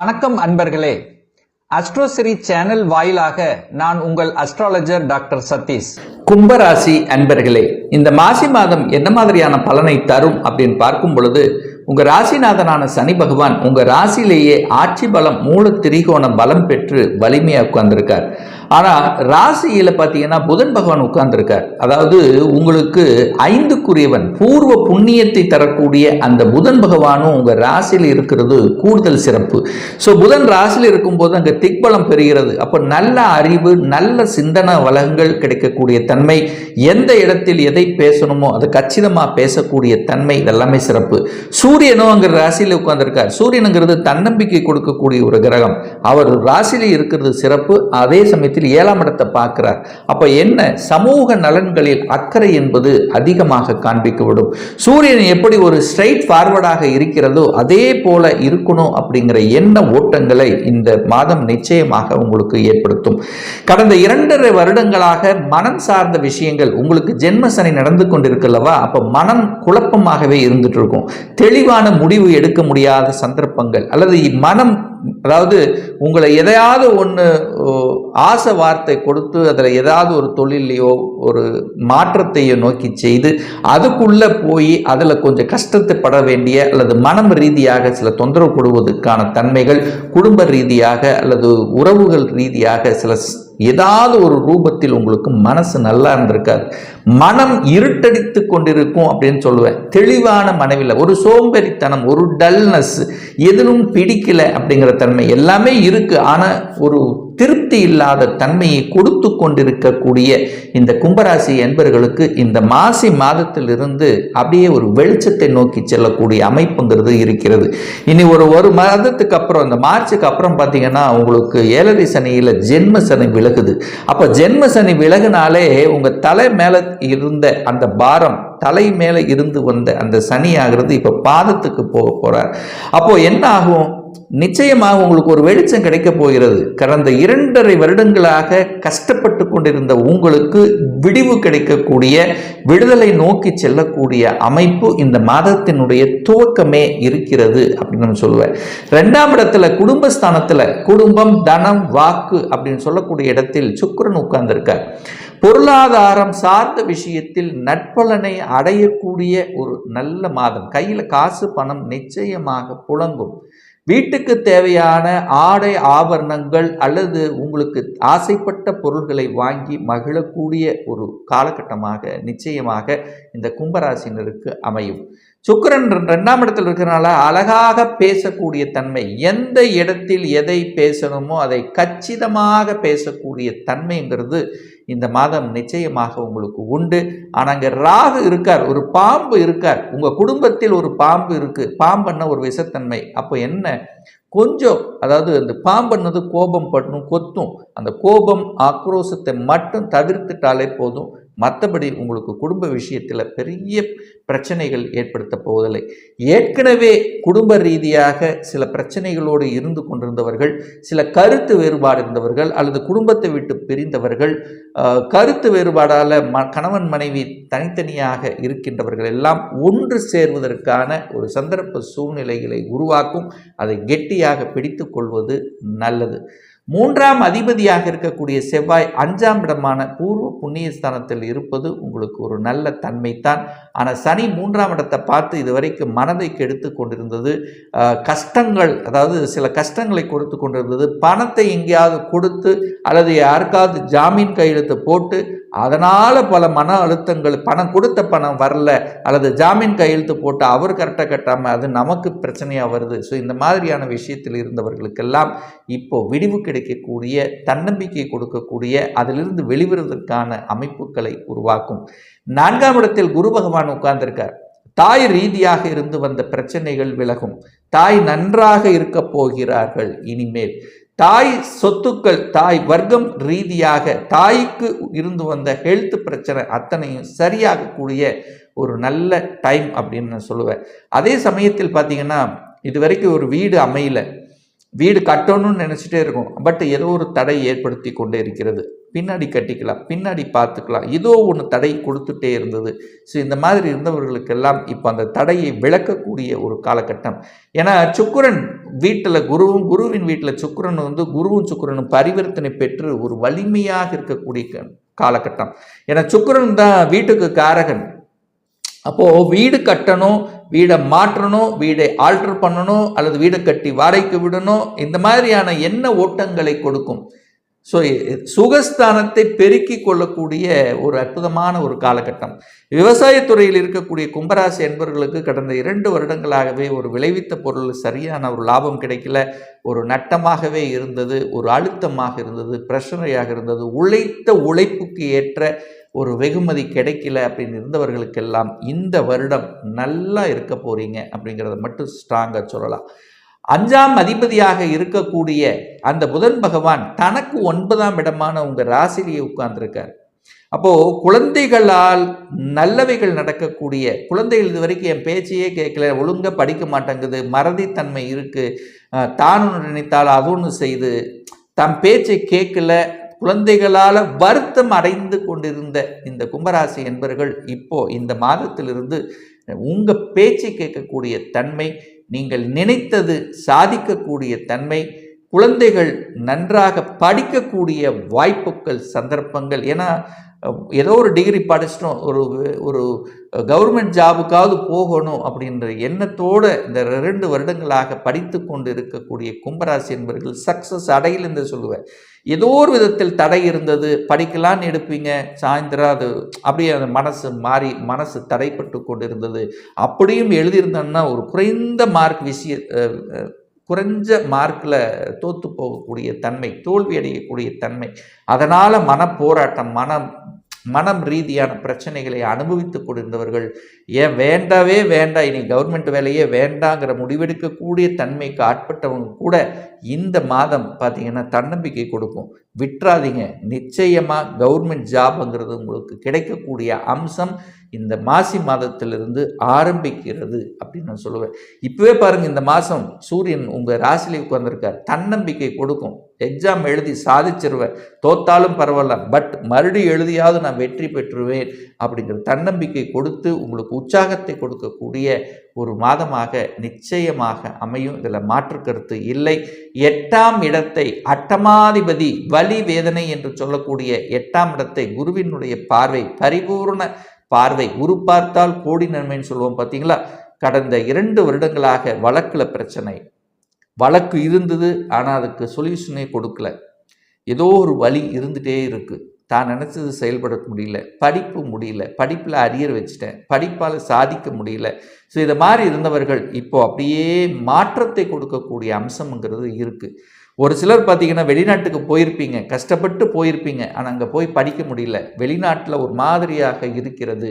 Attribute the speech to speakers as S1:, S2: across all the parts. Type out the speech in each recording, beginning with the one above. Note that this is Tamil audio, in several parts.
S1: வணக்கம் அன்பர்களே. அஸ்ட்ரோசிரி சேனல் வாயிலாக நான் உங்கள் அஸ்ட்ராலஜர் டாக்டர் சதீஷ். கும்பராசி அன்பர்களே இந்த மாசி மாதம் என்ன மாதிரியான பலனை தரும் அப்படின்னு பார்க்கும் பொழுது உங்க ராசிநாதனான சனி பகவான் உங்க ராசியிலேயே ஆட்சி பலம் மூல திரிகோண பலம் பெற்று வலிமையா உட்கார்ந்திருக்கார். ஆனால் ராசியில பாத்தீங்கன்னா புதன் பகவான் உட்கார்ந்துருக்கார். அதாவது உங்களுக்கு ஐந்துக்குரியவன் பூர்வ புண்ணியத்தை தரக்கூடிய அந்த புதன் பகவானும் உங்க ராசியில் இருக்கிறது கூடுதல் சிறப்பு. ஸோ புதன் ராசியில் இருக்கும்போது அங்கே திக்பலம் பெறுகிறது. அப்போ நல்ல அறிவு நல்ல சிந்தன வளங்கள் கிடைக்கக்கூடிய தன்மை எந்த இடத்தில் எதை பேசணுமோ அதை கச்சிதமாக பேசக்கூடிய தன்மை இதெல்லாமே சிறப்பு. சூரியனும் அங்கே ராசியில் உட்கார்ந்துருக்கார். சூரியனுங்கிறது தன்னம்பிக்கை கொடுக்கக்கூடிய ஒரு கிரகம். அவர் ராசியில் இருக்கிறது சிறப்பு. அதே சமயத்தில் ஏழாம் இடத்தை பார்க்கிறார். அப்போ என்ன? சமூக நலன்களில் அக்கறை என்பது அதிகமாக காண்பிக்கப்படும். சூரியன் எப்படி ஒரு ஸ்ட்ரைட் ஃபார்வர்டாக இருக்கிறதோ அதே போல இருக்கணும் அப்படிங்கிற எண்ண ஓட்டங்களை இந்த மாதம் நிச்சயமாக உங்களுக்கு ஏற்படுத்தும். கடந்த இரண்டரை வருடங்களாக மனம் சார்ந்த விஷயங்கள் உங்களுக்கு ஜென்ம சனி நடந்து கொண்டிருக்கல்லவா? அப்போ மனம் குழப்பமாகவே இருந்துட்டு இருக்கும். தெளிவான முடிவு எடுக்க முடியாத சந்தர்ப்பங்கள் அல்லது மனம் அதாவது உங்களை எதையாவது ஒன்று ஆசை வார்த்தை கொடுத்து அதில் ஏதாவது ஒரு தொழிலையோ ஒரு மாற்றத்தையோ நோக்கி செய்து அதுக்குள்ளே போய் அதில் கொஞ்சம் கஷ்டத்தை பட வேண்டிய அல்லது மனம் ரீதியாக சில தொந்தரவு கொடுவதற்கான தன்மைகள் குடும்ப ரீதியாக அல்லது உறவுகள் ரீதியாக சில ஏதாவது ஒரு ரூபத்தில் உங்களுக்கு மனசு நல்லா இருந்திருக்காது. மனம் இருட்டடித்து கொண்டிருக்கும் அப்படின்னு சொல்லுவேன். தெளிவான மனவில் ஒரு சோம்பேறித்தனம் ஒரு டல்னஸ் எதுவும் பிடிக்கல அப்படிங்கிற தன்மை எல்லாமே இருக்கு. ஆனால் ஒரு திருப்தி இல்லாத தன்மையை கொடுத்து கொண்டிருக்கக்கூடிய இந்த கும்பராசி என்பர்களுக்கு இந்த மாசி மாதத்திலிருந்து அப்படியே ஒரு வெளிச்சத்தை நோக்கி செல்லக்கூடிய அமைப்புங்கிறது இருக்கிறது. இனி ஒரு ஒரு மாதத்துக்கு அப்புறம் இந்த மார்ச்சுக்கு அப்புறம் பார்த்தீங்கன்னா உங்களுக்கு ஏழரை சனியில் ஜென்ம சனி விலகுது. அப்போ ஜென்ம சனி விலகுனாலே உங்கள் தலை மேலே இருந்த அந்த பாரம் தலை மேலே இருந்து வந்த அந்த சனி ஆகிறது இப்போ பாதத்துக்கு போக போகிறார் அப்போது என்ன ஆகும்? நிச்சயமாக உங்களுக்கு ஒரு வெளிச்சம் கிடைக்க போகிறது. கடந்த இரண்டரை வருடங்களாக கஷ்டப்பட்டு கொண்டிருந்த உங்களுக்கு விடிவு கிடைக்கக்கூடிய விடுதலை நோக்கி செல்லக்கூடிய அமைப்பு இந்த மாதத்தினுடைய துவக்கமே இருக்கிறது அப்படின்னு நம்ம சொல்லுவேன் ரெண்டாம் இடத்துல குடும்பஸ்தானத்தில் குடும்பம் தனம் வாக்கு அப்படின்னு சொல்லக்கூடிய இடத்தில் சுக்கரன் உட்கார்ந்திருக்கார். பொருளாதாரம் சார்ந்த விஷயத்தில் நட்பலனை அடையக்கூடிய ஒரு நல்ல மாதம். கையில் காசு பணம் நிச்சயமாக புழங்கும். வீட்டுக்கு தேவையான ஆடை ஆபரணங்கள் அல்லது உங்களுக்கு ஆசைப்பட்ட பொருள்களை வாங்கி மகிழக்கூடிய ஒரு காலகட்டமாக நிச்சயமாக இந்த கும்பராசினருக்கு அமையும். சுக்கரன் ரெண்டாம் இடத்தில் இருக்கிறனால அழகாக பேசக்கூடிய தன்மை எந்த இடத்தில் எதை பேசணுமோ அதை கச்சிதமாக பேசக்கூடிய தன்மைங்கிறது இந்த மாதம் நிச்சயமாக உங்களுக்கு உண்டு. ஆனால் அங்கே ராகு இருக்கார் ஒரு பாம்பு இருக்கார். உங்கள் குடும்பத்தில் ஒரு பாம்பு இருக்குது பாம்புன்னா ஒரு விஷத்தன்மை. அப்போ என்ன? கொஞ்சம் அதாவது அந்த பாம்புன்னது கோபம் பண்ணும் கொத்தும். அந்த கோபம் ஆக்ரோஷத்தை மட்டும் தவிர்த்துட்டாலே போதும். மற்றபடி உங்களுக்கு குடும்ப விஷயத்தில் பெரிய பிரச்சனைகள் ஏற்படுத்த போவதில்லை. ஏற்கனவே குடும்ப ரீதியாக சில பிரச்சனைகளோடு இருந்து கொண்டிருந்தவர்கள் சில கருத்து வேறுபாடு இருந்தவர்கள் அல்லது குடும்பத்தை விட்டு பிரிந்தவர்கள் கருத்து வேறுபாடால் ம கணவன் மனைவி தனித்தனியாக இருக்கின்றவர்கள் எல்லாம் ஒன்று சேர்வதற்கான ஒரு சந்தர்ப்ப சூழ்நிலைகளை உருவாக்கும் அதை கெட்டியாக பிடித்து கொள்வது நல்லது. மூன்றாம் அதிபதியாக இருக்கக்கூடிய செவ்வாய் அஞ்சாம் இடமான பூர்வ புண்ணியஸ்தானத்தில் இருப்பது உங்களுக்கு ஒரு நல்ல தன்மைத்தான் ஆனால் சனி மூன்றாம் இடத்தை பார்த்து இதுவரைக்கும் மனதை கெடுத்து கொண்டிருந்தது கஷ்டங்கள் அதாவது சில கஷ்டங்களை கொடுத்து கொண்டிருந்தது. பணத்தை எங்கேயாவது கொடுத்து அல்லது யாருக்காவது ஜாமீன் கையெழுத்து போட்டு அதனால் பல மன அழுத்தங்கள் பணம் கொடுத்த பணம் வரல அல்லது ஜாமீன் கையெழுத்து போட்டு அவர் கரெக்டாக கட்டாமல் அது நமக்கு பிரச்சனையாக வருது. ஸோ இந்த மாதிரியான விஷயத்தில் இருந்தவர்களுக்கெல்லாம் இப்போ விடிவு கிடைக்கக்கூடிய தன்னம்பிக்கை கொடுக்கக்கூடிய அதிலிருந்து வெளிவருவதற்கான அமைப்புகளை உருவாக்கும். நான்காம் இடத்தில் குரு பகவான் உட்கார்ந்திருக்கார். தாய் ரீதியாக இருந்து வந்த பிரச்சனைகள் விலகும். தாய் நன்றாக இருக்க போகிறார்கள் இனிமேல். தாய் சொத்துக்கள் தாய் வர்க்கம் ரீதியாக தாய்க்கு இருந்து வந்த ஹெல்த் பிரச்சனை அத்தனையும் சரியாகக்கூடிய ஒரு நல்ல டைம் அப்படின்னு நான் சொல்லுவேன். அதே சமயத்தில் பார்த்தீங்கன்னா இது வரைக்கும் ஒரு வீடு அமையல. வீடு கட்டணும்னு நினச்சிட்டே இருக்கும். பட் ஏதோ ஒரு தடை ஏற்படுத்தி கொண்டே இருக்கிறது. பின்னாடி கட்டிக்கலாம் பின்னாடி பார்த்துக்கலாம். ஏதோ ஒன்று தடை கொடுத்துட்டே இருந்தது. ஸோ இந்த மாதிரி இருந்தவர்களுக்கெல்லாம் இப்போ அந்த தடையை விளக்கக்கூடிய ஒரு காலகட்டம். ஏன்னா சுக்கிரன் வீட்டில் குருவும் குருவின் வீட்டில் சுக்கிரன் வந்து குருவும் சுக்கிரனும் பரிவர்த்தனை பெற்று ஒரு வலிமையாக இருக்கக்கூடிய காலகட்டம். ஏன்னா சுக்கிரன் தான் வீட்டுக்கு காரகன். அப்போது வீடு கட்டணும் வீடை மாற்றணும் வீடை ஆல்டர் பண்ணணும் அல்லது வீடை கட்டி வாடகைக்கு விடணும் இந்த மாதிரியான என்ன ஓட்டங்களை கொடுக்கும். ஸோ சுகஸ்தானத்தை பெருக்கி கொள்ளக்கூடிய ஒரு அற்புதமான ஒரு காலகட்டம். விவசாயத்துறையில் இருக்கக்கூடிய கும்பராசி என்பவர்களுக்கு கடந்த இரண்டு வருடங்களாகவே ஒரு விளைவித்த பொருள் சரியான ஒரு லாபம் கிடைக்கல. ஒரு நட்டமாகவே இருந்தது ஒரு அழுத்தமாக இருந்தது பிரச்சனையாக இருந்தது உழைத்த உழைப்புக்கு ஏற்ற ஒரு வெகுமதி கிடைக்கல அப்படின்னு இருந்தவர்களுக்கெல்லாம் இந்த வருடம் நல்லா இருக்க போகிறீங்க அப்படிங்கிறத மட்டும் ஸ்ட்ராங்காக சொல்லலாம். அஞ்சாம் அதிபதியாக இருக்கக்கூடிய அந்த புதன் பகவான் தனக்கு ஒன்பதாம் இடமான உங்க ராசிலேயே உட்கார்ந்துருக்கார். அப்போ குழந்தைகளால் நல்லவைகள் நடக்கக்கூடிய குழந்தைகள் இது வரைக்கும் என் பேச்சையே கேட்கல ஒழுங்கா படிக்க மாட்டேங்குது மறதித்தன்மை இருக்கு தான் ஒன்று நினைத்தால் அது ஒன்று செய்து தம் பேச்சை கேட்கல குழந்தைகளால் வருத்தம் அடைந்து கொண்டிருந்த இந்த கும்பராசி என்பர்கள் இப்போ இந்த மாதத்திலிருந்து உங்கள் பேச்சை கேட்கக்கூடிய தன்மை நீங்கள் நினைத்தது சாதிக்கக்கூடிய தன்மை குழந்தைகள் நன்றாக படிக்கக்கூடிய வாய்ப்புகள் சந்தர்ப்பங்கள். ஏன்னா ஏதோ ஒரு டிகிரி படிச்சிட்டோம். ஒரு ஒரு கவர்மெண்ட் ஜாபுக்காவது போகணும் அப்படின்ற எண்ணத்தோடு இந்த ரெண்டு வருடங்களாக படித்து கொண்டு இருக்கக்கூடிய கும்பராசி என்பவர்கள் சக்ஸஸ் அடையில் என்று சொல்லுவேன். ஏதோ ஒரு விதத்தில் தடை இருந்தது. படிக்கலான்னு எடுப்பீங்க. சாயந்தரம் அது அப்படியே அந்த மனசு மாறி மனசு தடைப்பட்டு கொண்டு இருந்தது அப்படியும் எழுதியிருந்தோம்னா ஒரு குறைந்த மார்க் விஷய குறைஞ்ச மார்க்கில் தோற்று போகக்கூடிய தன்மை தோல்வி அடையக்கூடிய தன்மை. அதனால் மனப்போராட்டம் மனம் மனம் ரீதியான பிரச்சனைகளை அனுபவித்துக் கொண்டிருந்தவர்கள் ஏன் வேண்டாவே வேண்டாம் இனி கவர்மெண்ட் வேலையே வேண்டாங்கிற முடிவெடுக்கக்கூடிய தன்மைக்கு ஆட்பட்டவங்க கூட இந்த மாதம் பார்த்தீங்கன்னா தன்னம்பிக்கை கொடுக்கும். விட்டுறாதீங்க. நிச்சயமாக கவர்மெண்ட் ஜாப்ங்கிறது உங்களுக்கு கிடைக்கக்கூடிய அம்சம். இந்த மாசி மாதத்திலிருந்து ஆரம்பிக்கிறது அப்படின்னு நான் சொல்லுவேன். இப்போவே பாருங்கள் இந்த மாதம் சூரியன் உங்கள் ராசியில் உட்கார்ந்திருக்கார். தன்னம்பிக்கை கொடுக்கும். எக்ஸாம் எழுதி சாதிச்சிருவேன். தோத்தாலும் பரவாயில்ல. பட் மறுபடியும் எழுதியாவது நான் வெற்றி பெற்றுவேன் அப்படிங்கிற தன்னம்பிக்கை கொடுத்து உங்களுக்கு உற்சாகத்தை கொடுக்கக்கூடிய ஒரு மாதமாக நிச்சயமாக அமையும். இதில் மாற்று கருத்து இல்லை. எட்டாம் இடத்தை அட்டமாதிபதி வலி வேதனை என்று சொல்லக்கூடிய எட்டாம் இடத்தை குருவினுடைய பார்வை பரிபூர்ண பார்வை உரு பார்த்தால் கோடி நன்மைன்னு சொல்லுவோம் பார்த்தீங்களா? கடந்த இரண்டு வருடங்களாக வழக்கில் பிரச்சனை. வழக்கு இருந்தது ஆனால் அதுக்கு சொல்யூஷனே கொடுக்கல. ஏதோ ஒரு வழி இருந்துகிட்டே இருக்குது தான் நினச்சது செயல்பட முடியல. படிப்பு முடியல. படிப்பில் அரியர் வச்சுட்டேன். படிப்பால் சாதிக்க முடியல. ஸோ இதை மாதிரி இருந்தவர்கள் இப்போது அப்படியே மாற்றத்தை கொடுக்கக்கூடிய அம்சம்ங்கிறது இருக்குது ஒரு சிலர் பார்த்தீங்கன்னா வெளிநாட்டுக்கு போயிருப்பீங்க கஷ்டப்பட்டு போயிருப்பீங்க ஆனால் அங்கே போய் படிக்க முடியல. வெளிநாட்டில் ஒரு மாதிரியாக இருக்கிறது.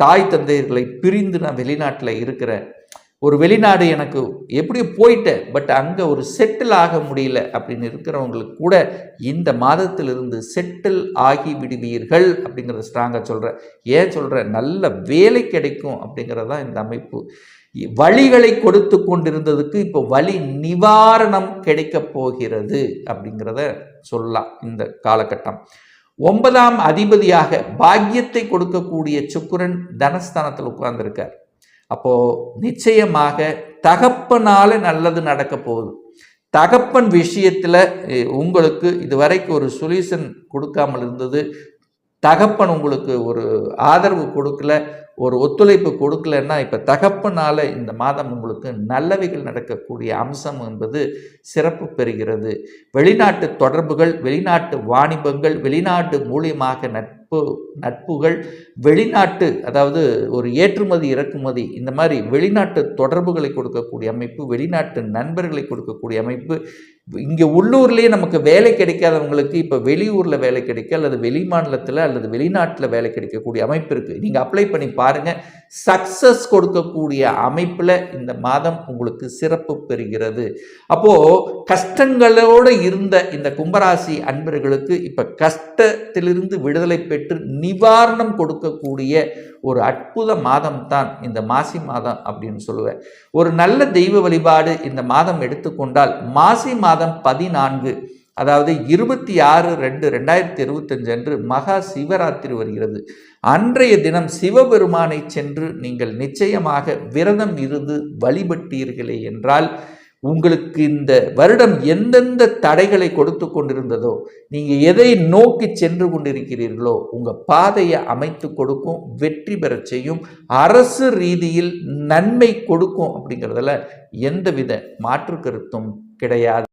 S1: தாய் தந்தையர்களை பிரிந்து நான் வெளிநாட்டில் இருக்கிறேன். ஒரு வெளிநாடு எனக்கு எப்படி போயிட்டேன் பட் அங்கே ஒரு செட்டில் ஆக முடியல அப்படின்னு இருக்கிறவங்களுக்கு கூட இந்த மாதத்திலிருந்து செட்டில் ஆகி விடுவீர்கள் அப்படிங்கிறத ஸ்ட்ராங்காக சொல்கிறேன் ஏன் சொல்கிறேன் நல்ல வேலை கிடைக்கும் அப்படிங்கிறது தான் இந்த அமைப்பு. வழிகளை கொடுத்து கொண்டிருந்ததுக்கு இப்போ வழி நிவாரணம் கிடைக்கப் போகிறது அப்படிங்கிறத சொல்லலாம் இந்த காலகட்டம். ஒன்பதாம் அதிபதியாக பாக்கியத்தை கொடுக்கக்கூடிய சுக்குரன் தனஸ்தானத்தில் உட்கார்ந்திருக்கார். அப்போ நிச்சயமாக தகப்பனால நல்லது நடக்க போகுது. தகப்பன் விஷயத்தில் உங்களுக்கு இதுவரைக்கும் ஒரு சொல்யூஷன் கொடுக்காமல் இருந்தது. தகப்பன் உங்களுக்கு ஒரு ஆதரவு கொடுக்கல. ஒரு ஒத்துழைப்பு கொடுக்கலன்னா இப்போ தகப்பனால இந்த மாதம் உங்களுக்கு நல்லவைகள் நடக்கக்கூடிய அம்சம் என்பது சிறப்பு பெறுகிறது. வெளிநாட்டு தொடர்புகள் வெளிநாட்டு வாணிபங்கள் வெளிநாட்டு மூலியமாக நட்பு நட்புகள் வெளிநாட்டு அதாவது ஒரு ஏற்றுமதி இறக்குமதி இந்த மாதிரி வெளிநாட்டு தொடர்புகளை கொடுக்கக்கூடிய அமைப்பு வெளிநாட்டு நண்பர்களை கொடுக்கக்கூடிய அமைப்பு இங்கே உள்ளூர்லேயே நமக்கு வேலை கிடைக்காதவங்களுக்கு இப்போ வெளியூரில் வேலை கிடைக்க அல்லது வெளி மாநிலத்தில் அல்லது வெளிநாட்டில் வேலை கிடைக்கக்கூடிய அமைப்பு இருக்குது நீங்கள் அப்ளை பண்ணி பாருங்கள் சக்ஸஸ் கொடுக்கக்கூடிய அமைப்பில் இந்த மாதம் உங்களுக்கு சிறப்பு பெறுகிறது. அப்போது கஷ்டங்களோடு இருந்த இந்த கும்பராசி அன்பர்களுக்கு இப்போ கஷ்டத்திலிருந்து விடுதலை பெற்று நிவாரணம் கொடுக்கக்கூடிய ஒரு அற்புத மாதம் தான் இந்த மாசி மாதம் அப்படின்னு சொல்லுவேன். ஒரு நல்ல தெய்வ வழிபாடு இந்த மாதம் எடுத்துக்கொண்டால் மாசி மாதம் பதினான்கு அதாவது இருபத்தி ஆறு ரெண்டு ரெண்டாயிரத்தி இருபத்தஞ்சு அன்று மகா சிவராத்திரி வருகிறது. அன்றைய தினம் சிவபெருமானை சென்று நீங்கள் நிச்சயமாக விரதம் இருந்து வழிபட்டீர்களே என்றால் உங்களுக்கு இந்த வருடம் எந்தெந்த தடைகளை கொடுத்து கொண்டிருந்ததோ நீங்கள் எதை நோக்கி சென்று கொண்டிருக்கிறீர்களோ உங்கள் பாதையை அமைத்து கொடுக்கும் வெற்றி பெறச் செய்யும் அரசு ரீதியில் நன்மை கொடுக்கும் அப்படிங்கிறதுல எந்தவித மாற்று கருத்தும் கிடையாது.